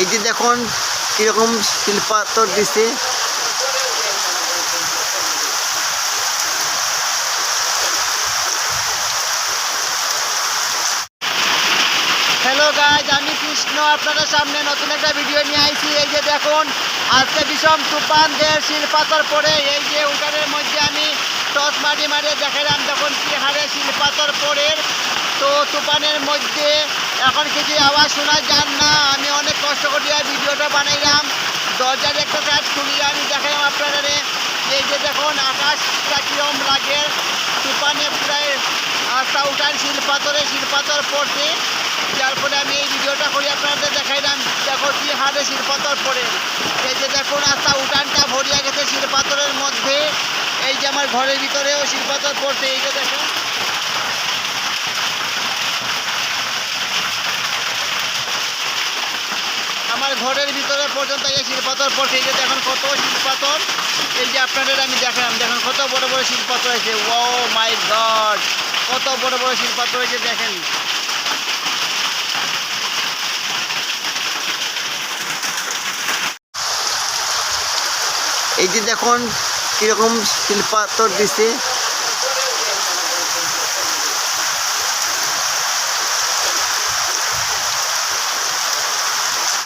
এই যে দেখুন কীরকম শিল্পাতর দিছে। হ্যালো গাইজ আমি কৃষ্ণ, আপনাদের সামনে নতুন একটা ভিডিও নিয়ে আইছি। এই যে দেখুন, আজকে বিষম তুফান দেড় শিলপাতর পরে এই যে উঠানের মধ্যে আমি টস মারি মারি দেখালাম, দেখুন কি হারে শিলপাতর পরে তো তুফানের মধ্যে এখন কিছু আওয়াজ শোনা যান না, আমি ভিডিওটা বানাইলাম। দরজার একটা সাইড খুলিয়ে আমি দেখালাম আপনাদের এই যে দেখুন আকাশটা কিরম লাগে। তুফানে প্রায় আস্তা উঠান শিলপাতরে শিলপাতর পড়ছে। যার ফলে আমি এই ভিডিওটা করি, আপনাদের দেখাইলাম। দেখো কি হারে শিলপাতর পড়ে। এই যে দেখুন আস্তা উঠানটা ভরিয়া গেছে শিলপাতরের মধ্যে। এই যে আমার ঘরের ভিতরেও শিলপাতর পড়ছে, এই যে দেখুন আমার ঘরের ভিতরে পর্যন্ত এই শিলপাতর পড়ছে যে দেখুন কত শিলপাতর। এই যে আপনাদের আমি দেখালাম, দেখুন কত বড় বড় শিলপাতর হয়েছে। ও মাই গড কত বড় বড় শিলপাতর হয়েছে, দেখেন। এই যে দেখুন কীরকম শিল্পাতর দিছে